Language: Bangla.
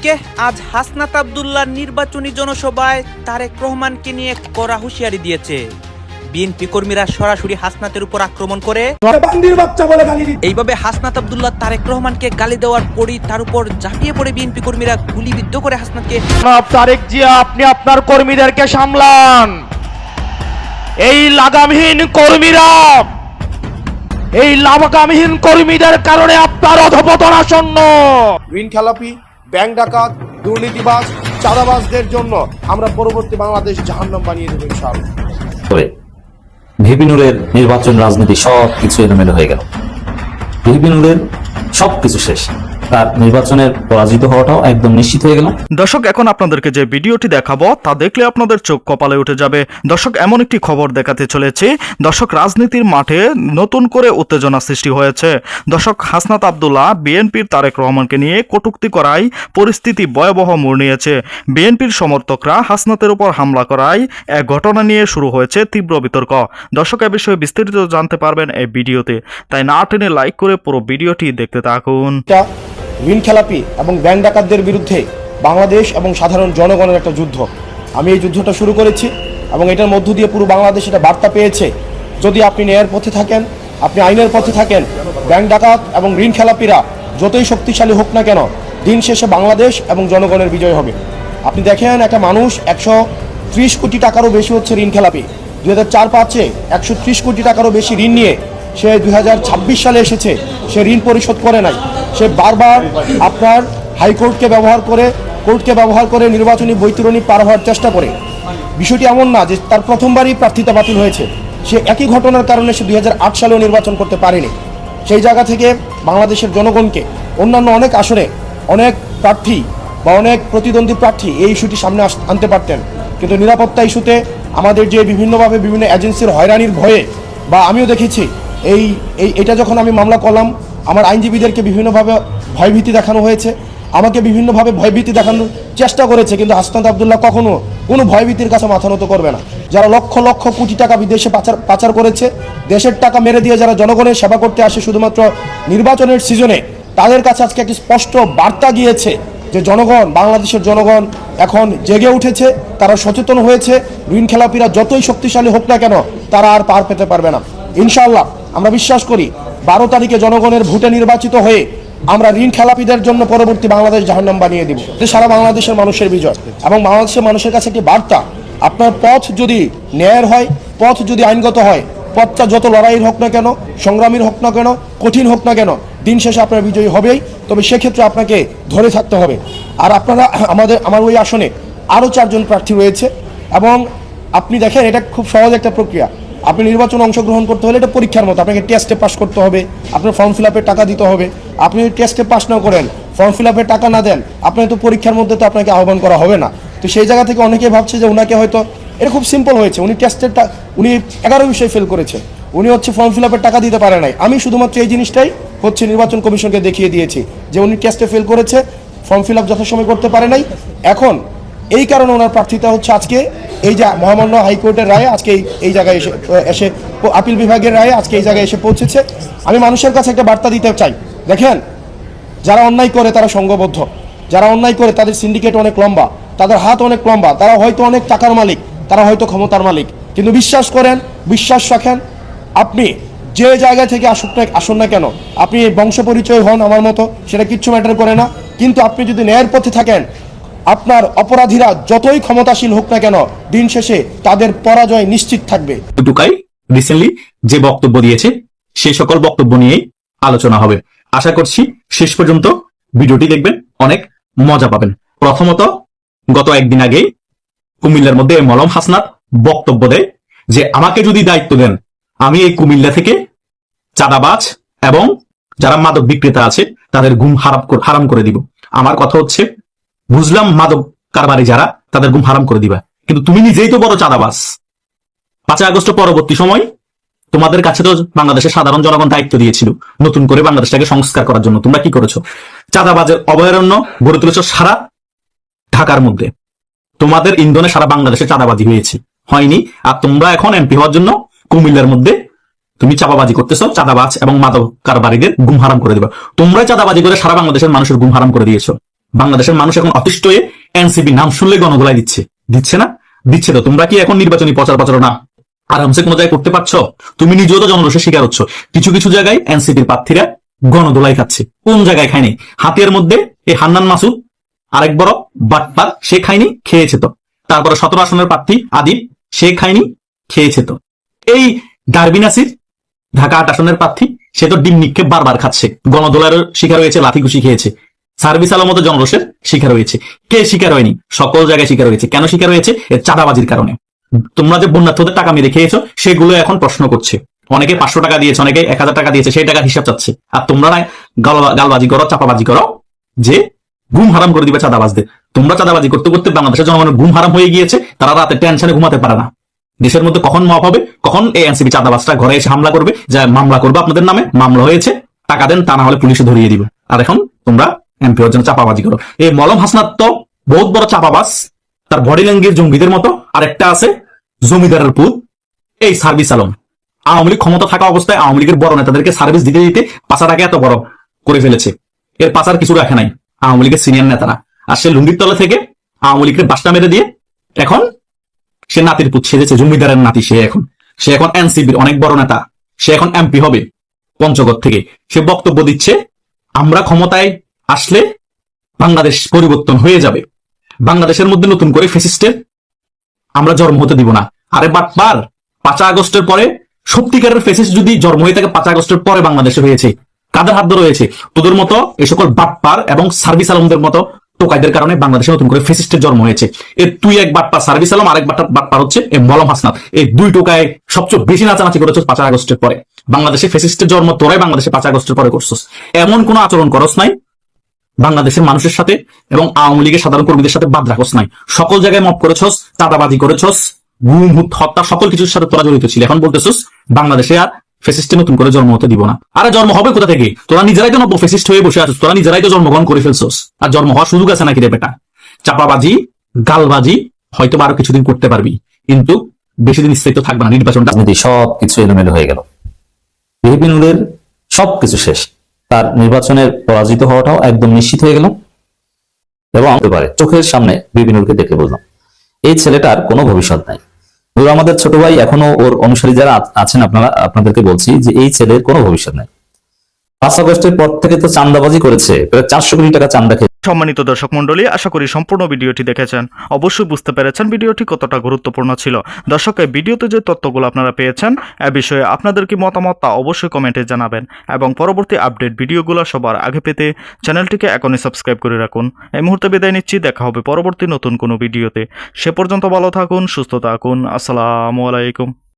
অন্যদিকে আজ হাসনাত আবদুল্লাহ নির্বাচনী জনসভায় তারেক রহমানকে নিয়ে কড়া হুঁশিয়ারি দিয়েছে। বিএনপি কর্মীরা সরাসরি হাসনাতের উপর আক্রমণ করে। এইভাবে হাসনাত আবদুল্লাহ তারেক রহমানকে গালি দেওয়ার পরই তার উপর ঝাঁপিয়ে পড়ে বিএনপি কর্মীরা গুলিবিদ্ধ করে হাসনাতকে। জনাব তারেক জিয়া আপনি আপনার কর্মীদেরকে সামলান। এই লাগামহীন কর্মীরা এই লাগামহীন কর্মীদের কারণে আপনার অধপতন আসন্ন। ঋণ খেলাপি ব্যাংক ডাকাত, দুর্নীতিবাজ, চাঁদাবাজদের জন্য আমরা পরবর্তী বাংলাদেশ জাহান্নাম বানিয়ে দেবো ইনশাআল্লাহ। করে ভিপিনুরের নির্বাচন রাজনীতি সব কিছু এলোমেলো হয়ে গেল। ভিবিনুরের সব কিছু শেষ। তার নির্বাচনের পরাজিত হওয়াটাও একদম নিশ্চিত হয়ে গেল দর্শক এখন আপনাদেরকে যে ভিডিওটি দেখাবো তা দেখলে আপনাদের চোখ কপালে উঠে যাবে। দর্শক এমন একটি খবর দেখাতে চলেছে। দর্শক রাজনীতির মাঠে নতুন করে উত্তেজনা সৃষ্টি হয়েছে। দর্শক হাসনাত আবদুল্লাহ বিএনপির তারেক রহমানকে নিয়ে কটুক্তি করায় পরিস্থিতি ভয়াবহ মোড় নিয়েছে। বিএনপির সমর্থকরা হাসনাতের উপর হামলা করায় এক ঘটনা নিয়ে শুরু হয়েছে তীব্র বিতর্ক। দর্শক এ বিষয়ে বিস্তারিত জানতে পারবেন এই ভিডিওতে। তাই না টেনে লাইক করে পুরো ভিডিওটি দেখতে থাকুন। ঋণ খেলাপি এবং ব্যাংক ডাকাতদের বিরুদ্ধে বাংলাদেশ এবং সাধারণ জনগণের একটা যুদ্ধ। আমি এই যুদ্ধটা শুরু করেছি এবং এটার মধ্য দিয়ে পুরো বাংলাদেশ এটা বার্তা পেয়েছে। যদি আপনি ন্যায়ের পথে থাকেন, আপনি আইনের পথে থাকেন, ব্যাংক ডাকাত এবং ঋণ খেলাপিরা যতই শক্তিশালী হোক না কেন, দিন শেষে বাংলাদেশ এবং জনগণের বিজয় হবে। আপনি দেখেন একটা মানুষ একশো ত্রিশ কোটি টাকারও বেশি হচ্ছে ঋণ খেলাপি দুই হাজার চার পাঁচে একশো ত্রিশ কোটি টাকারও বেশি ঋণ নিয়ে সে দুই হাজার ছাব্বিশ সালে এসেছে, সে ঋণ পরিশোধ করে নাই। সে বারবার আপনার হাইকোর্টকে ব্যবহার করে, কোর্টকে ব্যবহার করে নির্বাচনী বৈতরণী পার হওয়ার চেষ্টা করে। বিষয়টি এমন না যে তার প্রথমবারই প্রার্থিতা বাতিল হয়েছে। সে একই ঘটনার কারণে সে দুই হাজার আট সালেও নির্বাচন করতে পারেনি। সেই জায়গা থেকে বাংলাদেশের জনগণকে অন্যান্য অনেক আসনে অনেক প্রার্থী বা অনেক প্রতিদ্বন্দ্বী প্রার্থী এই ইস্যুটি সামনে আনতে পারতেন। কিন্তু নিরাপত্তা ইস্যুতে আমাদের যে বিভিন্নভাবে বিভিন্ন এজেন্সির হয়রানির ভয়ে বা আমিও দেখেছি এই এটা যখন আমি মামলা করলাম, আমার আইনজীবীদেরকে বিভিন্নভাবে ভয়ভীতি দেখানো হয়েছে, আমাকে বিভিন্নভাবে ভয়ভীতি দেখানোর চেষ্টা করেছে, কিন্তু হাসনাত আবদুল্লাহ কখনো কোনো ভয়ভীতির কাছে মাথা নত করবে না। যারা লক্ষ লক্ষ কোটি টাকা বিদেশে পাচার পাচার করেছে, দেশের টাকা মেরে দিয়ে যারা জনগণের সেবা করতে আসে শুধুমাত্র নির্বাচনের সিজনে, তাদের কাছে আজকে একটি স্পষ্ট বার্তা গিয়েছে যে জনগণ, বাংলাদেশের জনগণ এখন জেগে উঠেছে, তারা সচেতন হয়েছে, ঋণ খেলাপিরা যতই শক্তিশালী হোক না কেন, তারা আর পার পেতে পারবে না। ইনশাআল্লাহ। আমরা বিশ্বাস করি বারো তারিখে জনগণের ভোটে নির্বাচিত হয়ে আমরা ঋণ খেলাপিদের জন্য পরবর্তী বাংলাদেশ জাহান্নাম বানিয়ে দিব। সারা বাংলাদেশের মানুষের বিজয় এবং বাংলাদেশের মানুষের কাছে একটি বার্তা, আপনার পথ যদি ন্যায়ের হয়, পথ যদি আইনগত হয়, পথটা যত লড়াইয়ের হোক না কেন, সংগ্রামীর হোক না কেন, কঠিন হোক না কেন, দিন শেষে আপনার বিজয়ী হবেই। তবে সেক্ষেত্রে আপনাকে ধরে থাকতে হবে। আর আপনারা আমাদের, আমার ওই আসনে আরও চারজন প্রার্থী রয়েছে এবং আপনি দেখেন, এটা খুব সহজ একটা প্রক্রিয়া। আপনি নির্বাচনে অংশগ্রহণ করতে হলে এটা পরীক্ষার মতো। আপনাকে টেস্টে পাস করতে হবে, আপনার ফর্ম ফিল আপের টাকা দিতে হবে। আপনি যদি টেস্টে পাস না করেন ফর্ম ফিল আপের টাকা না দেন আপনি তো পরীক্ষার মধ্যে তো আপনাকে আহ্বান করা হবে না। তো সেই জায়গা থেকে অনেকে ভাবছে যে ওনাকে হয়তো, এটা খুব সিম্পল হয়েছে। উনি টেস্টের উনি এগারো বিষয়ে ফেল করেছে। উনি হচ্ছে ফর্ম ফিল আপের টাকা দিতে পারে নাই। আমি শুধুমাত্র এই জিনিসটাই হচ্ছে নির্বাচন কমিশনকে দেখিয়ে দিয়েছি যে উনি টেস্টে ফেল করেছে ফর্ম ফিল আপ যথাসময় করতে পারে নাই। এখন এই কারণে ওনার প্রার্থিতা হচ্ছে আজকে এই যে মহামান্য হাইকোর্টের রায়ে আজকে এই- জায়গায় এসে এসে আপিল বিভাগের রায়ে আজকে এই জায়গায় এসে পৌঁছেছে। আমি মানুষের কাছে একটা বার্তা দিতে চাই। দেখেন, যারা অন্যায় করে তারা সংঘবদ্ধ যারা অন্যায় করে তাদের সিন্ডিকেট অনেক লম্বা, তাদের হাত অনেক লম্বা, তারা হয়তো অনেক টাকার মালিক, তারা হয়তো ক্ষমতার মালিক। কিন্তু বিশ্বাস করেন, বিশ্বাস রাখেন, আপনি যে জায়গা থেকে আসুক না আসুন না কেন, আপনি বংশ পরিচয় হন আমার মতো, সেটা কিচ্ছু ম্যাটার করে না। কিন্তু আপনি যদি ন্যায়ের পথে থাকেন আপনার অপরাধীরা যতই ক্ষমতাশীল হোক না কেন, দিন শেষে তাদের পরাজয় নিশ্চিত থাকবে। টুকাই রিসেন্টলি যে বক্তব্য দিয়েছে, সে সকল বক্তব্য নিয়েই আলোচনা হবে। আশা করছি শেষ পর্যন্ত ভিডিওটি দেখবেন, অনেক মজা পাবেন। প্রথমত, গত একদিন আগে কুমিল্লার মধ্যে মলম হাসনাত বক্তব্য দেয় যে, আমাকে যদি দায়িত্ব দেন, আমি এই কুমিল্লা থেকে চাঁদাবাজ এবং যারা মাদক বিক্রেতা আছে, তাদের ঘুম হারাম হারাম করে দিব। আমার কথা হচ্ছে বুঝলাম মাদক কারবারি যারা, তাদের ঘুম হারাম করে দিবা। কিন্তু তুমি নিজেই তো বড় চাঁদাবাজ। পাঁচই আগস্ট পরবর্তী সময় তোমাদের কাছে তো বাংলাদেশের সাধারণ জনগণ দায়িত্ব দিয়েছিল নতুন করে বাংলাদেশটাকে সংস্কার করার জন্য। তোমরা কি করেছ? চাঁদাবাজের অভয়ারণ্য গড়ে তুলেছো সারা ঢাকার মধ্যে। তোমাদের ইন্ধনে সারা বাংলাদেশে চাঁদাবাজি হয়েছে। হয়নি। আর তোমরা এখন এমপি হওয়ার জন্য কুমিল্লার মধ্যে তুমি চাপাবাজি করতেছো, চাঁদাবাজ এবং মাদক কারবারিদের গুম হারাম করে দিবা। তোমরাই চাঁদাবাজি করে সারা বাংলাদেশের মানুষের গুম হারাম করে দিয়েছ। বাংলাদেশের মানুষ এখন অতিষ্ঠ হয়ে এনসিপি নাম শুনলে গণগোলায় দিচ্ছে। দিচ্ছে না? দিচ্ছে তো। তোমরা কি এখন নির্বাচনী প্রচার প্রচারণা আরামসে কোনো জায়গায় করতে পারছ? তুমি নিজেও তো জনরোষের শিকার হচ্ছ। কিছু কিছু জায়গায় এনসিপির প্রার্থীরা গণদোলাই খাচ্ছে। কোন জায়গায় খায়নি হাতিয়ার মধ্যে এই হান্নান মাসুদ, আরেক বড় বাটপার, সে খায়নি, খেয়েছে তো। তারপরে সতেরো আসনের প্রার্থী আদিব, সে খায়নি, খেয়েছে তো। এই ডারবিনাসির ঢাকা আট আসনের প্রার্থী, সে তো ডিম নিক্ষেপ বারবার খাচ্ছে। গণদোলার শিকার হয়েছে লাথি ঘুষি খেয়েছে। সার্ভিস আলমত জনরোষের শিকার হয়েছে। কে শিকার হয়নি? সকল জায়গায় শিকার হয়েছে। কেন শিকার হয়েছে? এর চাঁদাবাজির কারণে। তোমরা যে বন্যার্থদের টাকা মেরে খেয়েছো, সেগুলো এখন প্রশ্ন করছে। অনেকে পাঁচশো টাকা দিয়েছে, অনেকে এক হাজার টাকা দিয়েছে, সেই টাকার হিসাব চাচ্ছে। আর তোমরা না গাল- গালবাজি করো, চাপাবাজি করো, যে ঘুম হারাম করে দিবে চাঁদাবাজদের। তোমরা চাঁদাবাজি করতে করতে বাংলাদেশের জনগণের ঘুম হারাম হয়ে গিয়েছে, তারা রাতে টেনশনে ঘুমাতে পারে না। দেশের মধ্যে কখন মপ হবে? কখন এই এনসিপি চাঁদাবাজটা ঘরে এসে হামলা করবে? যা মামলা করবে, আপনাদের নামে মামলা হয়েছে। টাকা দেন, তা না হলে পুলিশে ধরিয়ে দিবে। আর এখন তোমরা এমপি জন্য চাপাবাজি করো। এই মলম হাসনাত তো বহুত বড় চাপাবাজ, তার বডি ল্যাঙ্গুয়েজ জঙ্গিদের মতো। আর একটা আছে জমিদারের পুত, এই সার্ভিস আলম। আওয়ামী লীগ ক্ষমতা থাকা অবস্থায় আওয়ামী লীগের বড় নেতাদেরকে সার্ভিস দিতে দিতে পাশাটাকে এত বড় করে ফেলেছে। এর পাশার কিছু রাখে নাই আওয়ামী লীগের সিনিয়র নেতারা। আর সে লুঙ্গির তলা থেকে আওয়ামী লীগের বাসটা মেরে দিয়ে এখন সে নাতির পুত সেজেছে, জমিদারের নাতি সে এখন। সে এখন এনসিবির অনেক বড় নেতা। সে এখন এমপি হবে পঞ্চগড় থেকে। সে বক্তব্য দিচ্ছে, আমরা ক্ষমতায় আসলে বাংলাদেশ পরিবর্তন হয়ে যাবে। বাংলাদেশের মধ্যে নতুন করে ফেসিস্টের আমরা জন্ম হতে দিব না। আরে বাটবার পাঁচা আগস্টের পরে সত্যিকারের ফেসিস যদি জন্ম হয়ে থাকে, পাঁচ আগস্টের পরে বাংলাদেশে হয়েছে। কাদের হাত ধরে হয়েছে? তোদের মতো এই সকল বাটপার এবং সার্ভিস আলমদের মতো টোকাইদের কারণে বাংলাদেশে নতুন করে ফেসিস্টের জন্ম হয়েছে। এর তুই এক বাটপার সার্ভিস আলম, আরেক বাটপার হচ্ছে এই মলম হাসনাত। এই দুই টোকায় সবচেয়ে বেশি নাচানাচি করেছে পাঁচ আগস্টের পরে। বাংলাদেশে ফেসিস্টের জন্ম তোরাই বাংলাদেশে পাঁচ আগস্টের পরে করছিস। এমন কোনো আচরণ করস নাই। বাংলাদেশের মানুষের সাথে এবং আওয়ামী লীগের সাধারণ কর্মীদের সাথে বাদ রাখস নাই। সকল জায়গায় মপ করেছস, চাঁদাবাজি করেছস, গুম হুত হত্যা, সকল কিছুর সাথে তোরা জড়িত ছিল। এখন বলতেছস, বাংলাদেশে আর ফেসিস্টে নতুন করে জন্ম হতে দিব না। আরে জন্ম হবে কোথা থেকে? তোরা নিজেরাই তো নব্য ফেসিস্ট হয়ে বসে আছিস, তোরা নিজেরাই তো জন্মগ্রহণ করে ফেলছস। আর জন্ম হওয়ার সুযোগ আছে নাকি রে বেটা? চাপাবাজি, গালবাজি হয়তো আরও কিছুদিন করতে পারবি। কিন্তু বেশি দিন স্থায়িত্ব থাকবে না, নির্বাচনটা। সবকিছু এলোমেলো হয়ে গেল। বিপিনুরের সবকিছু শেষ। তার নির্বাচনের পরাজিত হওয়াটাও একদম নিশ্চিত হয়ে গেল। এবং পারে চোখের সামনে বিপিনুরকে দেখে বললাম, এই ছেলেটার কোনো ভবিষ্যৎ নাই। নূর আমাদের ছোট ভাই এখনও ওর অনুসারী যারা আছেন, আপনারা, আপনাদেরকে বলছি যে এই ছেলের কোনো ভবিষ্যৎ নাই। পাঁচ আগস্টের পর থেকে তো চান্দাবাজি করেছে, প্রায় চারশো কোটি টাকা চান্দা খেয়ে সম্মানিত দর্শক মণ্ডলী, আশা করি সম্পূর্ণ ভিডিওটি দেখেছেন। অবশ্যই বুঝতে পেরেছেন ভিডিওটি কতটা গুরুত্বপূর্ণ ছিল। দর্শক, এই ভিডিওতে যে তথ্যগুলো আপনারা পেয়েছেন, এ বিষয়ে আপনাদের কি মতামত তা অবশ্যই কমেন্টে জানাবেন এবং পরবর্তী আপডেট ভিডিওগুলো সবার আগে পেতে চ্যানেলটিকে এখনই সাবস্ক্রাইব করে রাখুন। এই মুহূর্তে বিদায় নিচ্ছি, দেখা হবে পরবর্তী নতুন কোনো ভিডিওতে। সে পর্যন্ত ভালো থাকুন, সুস্থ থাকুন। আসসালামু আলাইকুম।